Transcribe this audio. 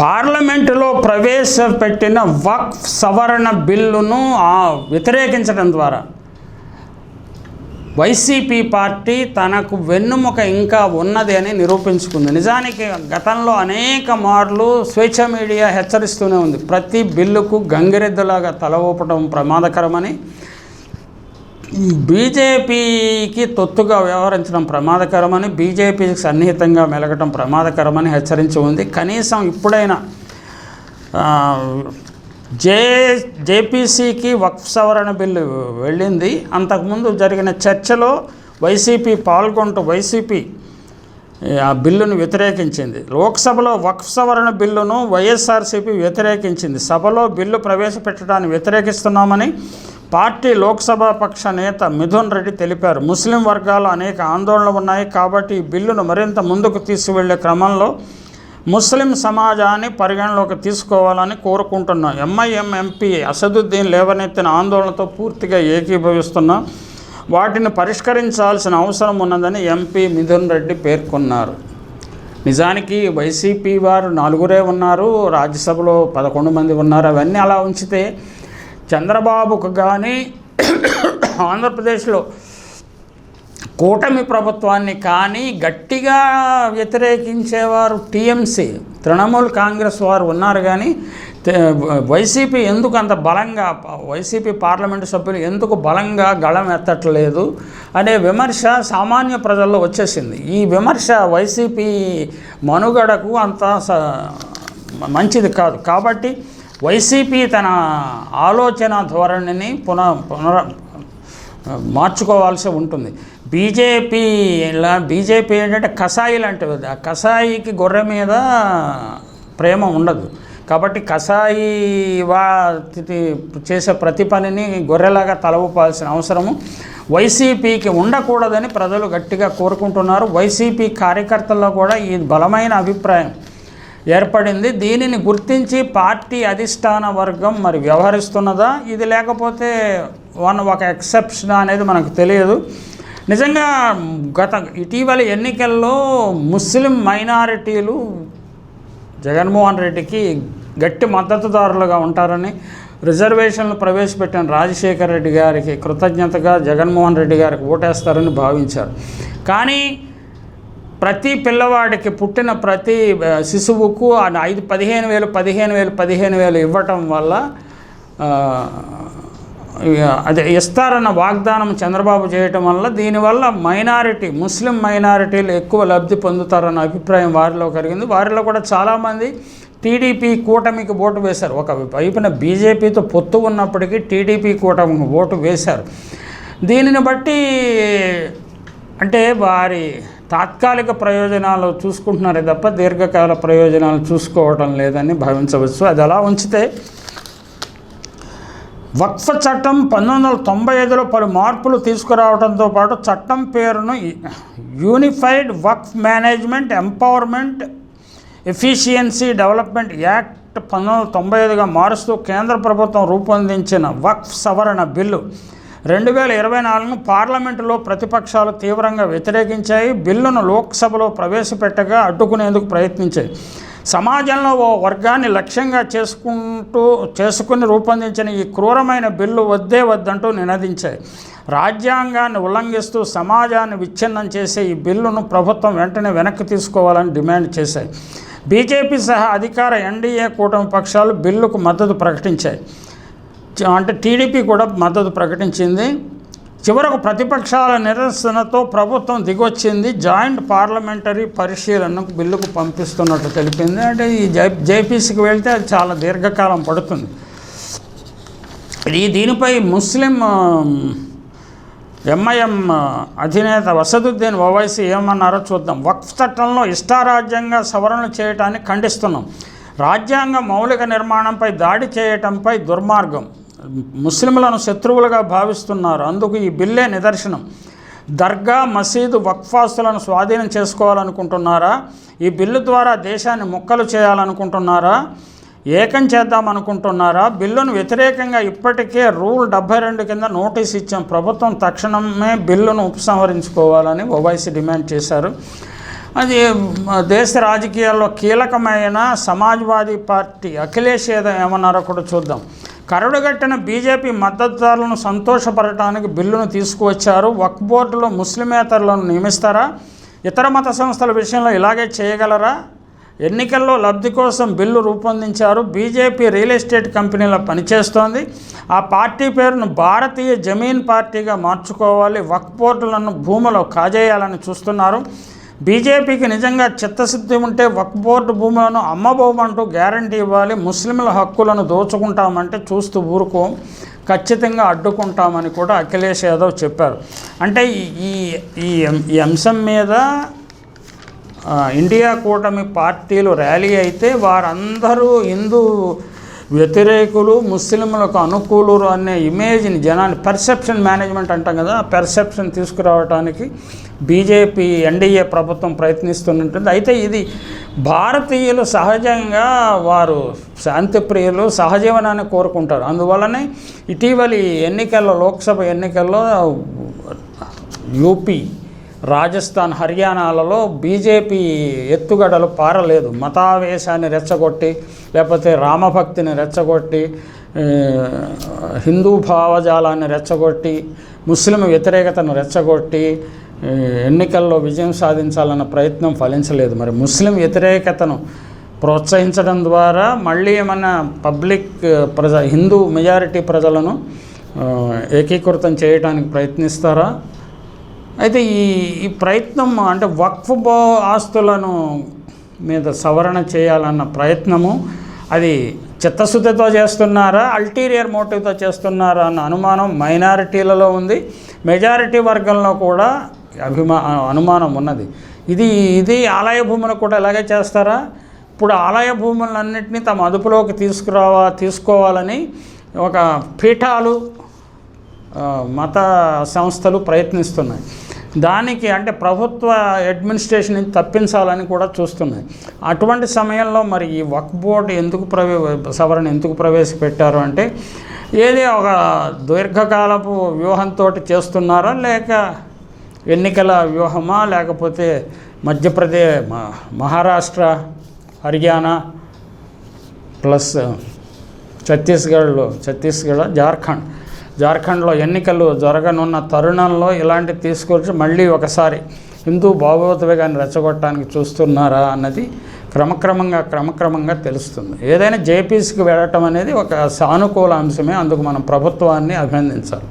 పార్లమెంటులో ప్రవేశపెట్టిన వక్ఫ్ సవరణ బిల్లును వ్యతిరేకించడం ద్వారా వైసీపీ పార్టీ తనకు వెన్నుముక ఇంకా ఉన్నది అని నిరూపించుకుంది. నిజానికి గతంలో అనేక మార్లు స్వేచ్ఛ మీడియా హెచ్చరిస్తూనే ఉంది. ప్రతి బిల్లుకు గంగిరెద్దులాగా తల ఊపడం ప్రమాదకరమని బీజేపీకి తొత్తుగా వ్యవహరించడం ప్రమాదకరమని బీజేపీకి సన్నిహితంగా మెలగటం ప్రమాదకరమని హెచ్చరించి ఉంది. కనీసం ఇప్పుడైనా జే జేపీసీకి వక్ఫ్ సవరణ బిల్లు వెళ్ళింది. అంతకుముందు జరిగిన చర్చలో వైసీపీ పాల్గొంటూ వైసీపీ ఆ బిల్లును వ్యతిరేకించింది. లోక్సభలో వక్ఫ్ సవరణ బిల్లును వైఎస్ఆర్సీపీ వ్యతిరేకించింది. సభలో బిల్లు ప్రవేశపెట్టడాన్ని వ్యతిరేకిస్తున్నామని పార్టీ లోక్సభ పక్ష నేత మిథున్ రెడ్డి తెలిపారు. ముస్లిం వర్గాలు అనేక ఆందోళనలు ఉన్నాయి కాబట్టి ఈ బిల్లును మరింత ముందుకు తీసుకువెళ్ళే క్రమంలో ముస్లిం సమాజాన్ని పరిగణలోకి తీసుకోవాలని కోరుకుంటున్నాం. ఎంఐఎం ఎంపీ అసదుద్దీన్ లేవనెత్తిన ఆందోళనతో పూర్తిగా ఏకీభవిస్తున్నాం వాటిని పరిష్కరించాల్సిన అవసరం ఉన్నదని ఎంపీ మిథున్ రెడ్డి పేర్కొన్నారు. నిజానికి వైసీపీ వారు నలుగురే ఉన్నారు. రాజ్యసభలో పదకొండు మంది ఉన్నారు. అవన్నీ అలా ఉంచితే చంద్రబాబుకు కానీ ఆంధ్రప్రదేశ్లో కూటమి ప్రభుత్వాన్ని కానీ గట్టిగా వ్యతిరేకించేవారు టీఎంసీ తృణమూల్ కాంగ్రెస్ వారు ఉన్నారు కానీ వైసీపీ ఎందుకు అంత బలంగా వైసీపీ పార్లమెంటు సభ్యులు ఎందుకు బలంగా గళం ఎత్తట్లేదు అనే విమర్శ సామాన్య ప్రజల్లో వచ్చేసింది. ఈ విమర్శ వైసీపీ మనుగడకు అంత స- మంచిది కాదు. కాబట్టి వైసీపీ తన ఆలోచన ధోరణిని పునః పునర మార్చుకోవాల్సి ఉంటుంది. బీజేపీ ఇలా బీజేపీ ఏంటంటే కషాయి లాంటిది ఆ కషాయికి గొర్రె మీద ప్రేమ ఉండదు. కాబట్టి కషాయి వా చేసే ప్రతి పనిని గొర్రెలాగా తలవపాల్సిన అవసరము. వైసీపీకి ఉండకూడదని ప్రజలు గట్టిగా కోరుకుంటున్నారు. వైసీపీ కార్యకర్తల్లో కూడా ఈ బలమైన అభిప్రాయం. ఏర్పడింది. దీనిని గుర్తించి పార్టీ అధిష్టాన వర్గం మరి వ్యవహరిస్తున్నదా? ఇది లేకపోతే వన్ ఒక ఎక్సెప్షన్ అనేది మనకు తెలియదు. నిజంగా గత ఇటీవల ఎన్నికల్లో ముస్లిం మైనారిటీలు జగన్మోహన్ రెడ్డికి గట్టి మద్దతుదారులుగా ఉంటారని రిజర్వేషన్లు ప్రవేశపెట్టిన రాజశేఖర రెడ్డి గారికి కృతజ్ఞతగా జగన్మోహన్ రెడ్డి గారికి ఓటేస్తారని భావించారు. కానీ ప్రతి పిల్లవాడికి పుట్టిన ప్రతి శిశువుకు ఆ ఐదు పదిహేను వేలు పదిహేను వేలు పదిహేను వేలు ఇవ్వటం వల్ల అదే ఇస్తారన్న వాగ్దానం చంద్రబాబు చేయటం వల్ల దీనివల్ల మైనారిటీ ముస్లిం మైనారిటీలు ఎక్కువ లబ్ధి పొందుతారన్న అభిప్రాయం వారిలో కలిగింది. వారిలో కూడా చాలామంది టీడీపీ కూటమికి ఓటు వేశారు. ఒక వైపున బీజేపీతో పొత్తు ఉన్నప్పటికీ టీడీపీ కూటమికి ఓటు వేశారు. దీనిని బట్టి అంటే వారి తాత్కాలిక ప్రయోజనాలు చూసుకుంటున్నారే తప్ప దీర్ఘకాల ప్రయోజనాలు చూసుకోవటం లేదని భావించవచ్చు. అది అలా ఉంచితే వక్ఫ్ చట్టం పంతొమ్మిది వందల తొంభై ఐదులో పలు మార్పులు తీసుకురావడంతో పాటు చట్టం పేరును unified Waqf management empowerment efficiency development act పంతొమ్మిది వందల తొంభై ఐదుగా మారుస్తూ కేంద్ర ప్రభుత్వం రూపొందించిన వక్ఫ్ సవరణ బిల్లు రెండు వేల ఇరవై నాలుగును పార్లమెంటులో ప్రతిపక్షాలు తీవ్రంగా వ్యతిరేకించాయి. బిల్లును లోక్సభలో ప్రవేశపెట్టగా అడ్డుకునేందుకు ప్రయత్నించాయి. సమాజంలో ఓ వర్గాన్ని లక్ష్యంగా చేసుకుంటూ చేసుకుని రూపొందించిన ఈ క్రూరమైన బిల్లు వద్దే వద్దంటూ నినదించాయి. రాజ్యాంగాన్ని ఉల్లంఘిస్తూ సమాజాన్ని విచ్ఛిన్నం చేసే ఈ బిల్లును ప్రభుత్వం వెంటనే వెనక్కి తీసుకోవాలని డిమాండ్ చేశాయి. బీజేపీ సహా అధికార ఎన్డీఏ కూటమి పక్షాలు బిల్లుకు మద్దతు ప్రకటించాయి. అంటే టీడీపీ కూడా మద్దతు ప్రకటించింది. చివరకు ప్రతిపక్షాల నిరసనతో ప్రభుత్వం దిగొచ్చింది. జాయింట్ పార్లమెంటరీ పరిశీలనకు బిల్లుకు పంపిస్తున్నట్టు తెలిపింది. అంటే ఈ జై జేపీసీకి వెళ్తే అది చాలా దీర్ఘకాలం పడుతుంది. ఈ దీనిపై ముస్లిం ఎంఐఎం అధినేత వసదుద్దీన్ ఓవైసీ ఏమన్నారో చూద్దాం. వక్ఫ్ చట్టంలో ఇష్టారాజ్యంగా సవరణలు చేయటాన్ని ఖండిస్తున్నాం. రాజ్యాంగ మౌలిక నిర్మాణంపై దాడి చేయటంపై దుర్మార్గం. ముస్లింలను శత్రువులుగా భావిస్తున్నారు. అందుకు ఈ బిల్లే నిదర్శనం. దర్గా మసీదు వక్ఫాస్తులను స్వాధీనం చేసుకోవాలనుకుంటున్నారా? ఈ బిల్లు ద్వారా దేశాన్ని ముక్కలు చేయాలనుకుంటున్నారా? ఏకం చేద్దాం అనుకుంటున్నారా బిల్లును వ్యతిరేకంగా ఇప్పటికే రూల్ డెబ్బై రెండు కింద నోటీస్ ఇచ్చాం. ప్రభుత్వం తక్షణమే బిల్లును ఉపసంహరించుకోవాలని ఓవైసీ డిమాండ్ చేశారు. అది దేశ రాజకీయాల్లో కీలకమైన సమాజ్వాదీ పార్టీ అఖిలేష్ ఏదో ఏమన్నారో కూడా చూద్దాం. కరడుగట్టిన బీజేపీ మద్దతుదారులను సంతోషపడటానికి బిల్లును తీసుకువచ్చారు. వక్ బోర్డులో ముస్లిమేతరులను నియమిస్తారా? ఇతర మత సంస్థల విషయంలో ఇలాగే చేయగలరా? ఎన్నికల్లో లబ్ధి కోసం బిల్లు రూపొందించారు. బీజేపీ రియల్ ఎస్టేట్ కంపెనీలో పనిచేస్తోంది. ఆ పార్టీ పేరును భారతీయ జమీన్ పార్టీగా మార్చుకోవాలి. వక్ బోర్డులను భూములు కాజేయాలని చూస్తున్నారు. బీజేపీకి నిజంగా చిత్తశుద్ధి ఉంటే వక్ బోర్డు భూములను అమ్మబోమంటూ గ్యారంటీ ఇవ్వాలి ముస్లింల హక్కులను దోచుకుంటామంటే చూస్తూ ఊరుకో ఖచ్చితంగా అడ్డుకుంటామని కూడా అఖిలేష్ యాదవ్ చెప్పారు. అంటే ఈ- ఈ అంశం మీద ఇండియా కూటమి పార్టీలు ర్యాలీ అయితే వారందరూ హిందూ వ్యతిరేకులు ముస్లింలకు అనుకూలురు అనే ఇమేజ్ని జనాన్ని పర్సెప్షన్ మేనేజ్మెంట్ అంటాం కదా ఆ పర్సెప్షన్ తీసుకురావడానికి బీజేపీ ఎన్డీఏ ప్రభుత్వం ప్రయత్నిస్తుంటుంది అయితే ఇది భారతీయులు సహజంగా వారు శాంతిప్రియులు సహజీవనాన్ని కోరుకుంటారు. అందువల్లనే ఇటీవలి ఎన్నికల్లో లోక్సభ ఎన్నికల్లో యూపీ రాజస్థాన్ హర్యానాలలో బీజేపీ ఎత్తుగడలు పారలేదు. మతావేశాన్ని రెచ్చగొట్టి లేకపోతే రామభక్తిని రెచ్చగొట్టి హిందూ భావజాలాన్ని రెచ్చగొట్టి ముస్లిం వ్యతిరేకతను రెచ్చగొట్టి ఎన్నికల్లో విజయం సాధించాలన్న ప్రయత్నం ఫలించలేదు. మరి ముస్లిం వ్యతిరేకతను ప్రోత్సహించడం ద్వారా మళ్ళీ ఏమన్నా పబ్లిక్ ప్రజ హిందూ మెజారిటీ ప్రజలను ఏకీకృతం చేయడానికి ప్రయత్నిస్తారా? అయితే ఈ ఈ ప్రయత్నం అంటే వక్ఫ్ బో ఆస్తులను మీద సవరణ చేయాలన్న ప్రయత్నము అది చిత్తశుద్ధితో చేస్తున్నారా అల్టీరియర్ మోటివ్తో చేస్తున్నారా అన్న అనుమానం మైనారిటీలలో ఉంది. మెజారిటీ వర్గంలో కూడా అభిమా అనుమానం ఉన్నది. ఇది ఇది ఆలయ భూములు కూడా ఇలాగే చేస్తారా? ఇప్పుడు ఆలయ భూములన్నింటినీ తమ అదుపులోకి తీసుకురావా తీసుకోవాలని ఒక పీఠాలు మత సంస్థలు ప్రయత్నిస్తున్నాయి. దానికి అంటే ప్రభుత్వ అడ్మినిస్ట్రేషన్ నుంచి తప్పించాలని కూడా చూస్తున్నాయి. అటువంటి సమయంలో మరి ఈ వక్ బోర్డు ఎందుకు ప్రవే సవరణ ఎందుకు ప్రవేశపెట్టారు అంటే ఏది ఒక దీర్ఘకాలపు వ్యూహంతో చేస్తున్నారా లేక ఎన్నికల వ్యూహమా లేకపోతే మధ్యప్రదేశ్ మహారాష్ట్ర హర్యానా ప్లస్ ఛత్తీస్గఢ్లో ఛత్తీస్గఢ్ జార్ఖండ్ జార్ఖండ్లో ఎన్నికలు జరగనున్న తరుణంలో ఇలాంటి తీసుకొచ్చి మళ్ళీ ఒకసారి హిందూ భావోద్వేగాన్ని రెచ్చగొట్టడానికి చూస్తున్నారా అన్నది క్రమక్రమంగా క్రమక్రమంగా తెలుస్తుంది. ఏదైనా జేపీసీకి వెళ్ళటం అనేది ఒక సానుకూల అంశమే. అందుకు మనం ప్రభుత్వాన్ని అభినందించాలి.